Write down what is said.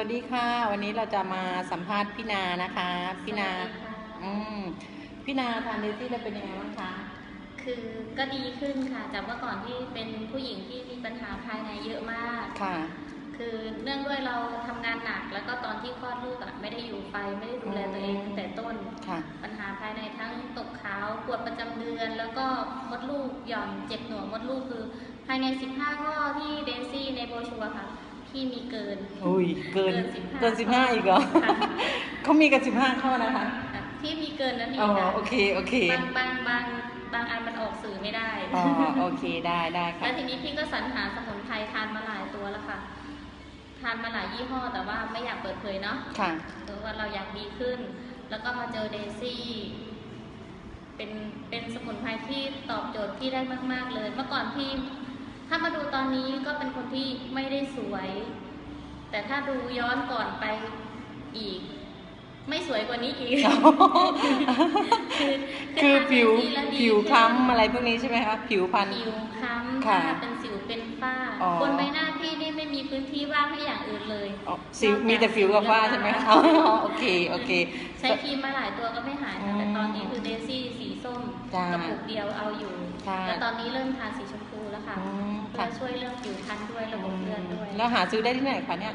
วัสดีค่ะ วันนี้เราจะมาสัมภาษณ์พี่นานะคะพี่นาสวัสดีค่ะอืมพี่นาทานเดซี่แล้วเป็นยังไงบ้างคะคือก็ดีขึ้นค่ะจากเมื่อก่อนที่เป็นผู้หญิงที่มีปัญหาภายในเยอะมากค่ะ คือเนื่องด้วยเราทำงานหนัก แล้วก็ตอนที่คลอดลูกอะไม่ได้อยู่ไฟไม่ได้ดูแลตัวเองตั้งแต่ต้นค่ะ ปัญหาภายในทั้งตกขาวปวดประจำเดือน แล้วก็มดลูกหย่อนเจ็บหน่วงมดลูกคือ ภายใน 15 ข้อที่เดซี่ในโบรชัวร์ค่ะ ที่มีเกิน อุ้ยเกิน15เกินสิบห้าอีกเหรอค่ะเขามีกันสิบห้าข้อนะคะค่ะที่มีเกินนั่นเออ๋งอค่ะโอเคโอเคบางบางบางบางอันมันออกสื่อไม่ได้อ๋อโอเคได้ได้ค่ะแล้วทีนี้พี่ก็สรรหาสมุนไพรทานมาหลายตัวแล้วค่ะ ทานมาหลายยี่ห้อแต่ว่าไม่อยากเปิดเผยเนาะค่ะหรือว่าเราอยากดีขึ้น แล้วก็มาเจอเดซี่เป็นเป็นสมุนไพรที่ตอบโจทย์พี่ได้มาก ๆ เลย เมื่อก่อนพี่ ถ้ามาดูตอนนี้ก็เป็นคนที่ไม่ได้สวย แต่ถ้าดูย้อนก่อนไปอีก ไม่สวยกว่านี้อีก คือคือทานผิวเดซี่แล้ดีผิวขึ้นคล้ำอะไรพวกนี้ใช่ไหมคะผิวพันผิวค้ำค่ะหน้าเป็นสิวเป็นฝ้าอ๋อบนใบหน้าพี่นี่ไม่มีพื้นที่ว่างให้อย่างอื่นเลยอ๋อสิวมีแต่ผิวกับฝ้าใช่ไหมคะอ๋อโอเคโอเค ใช้ครีมมาหลายตัวก็ไม่หายค่ะอืมแต่ตอนนี้คือเดซี่สีส้ม จ้ากระปุกเดียวเอาอยู่ ค่ะแล้วตอนนี้เริ่มทานสีชมพูแล้วค่ะอืมเพื่ค่ะอช่วยเรื่องผิวพรรณด้วยระบบเลือดด้วย แล้วหาซื้อได้ที่ไหนคะเนี่ย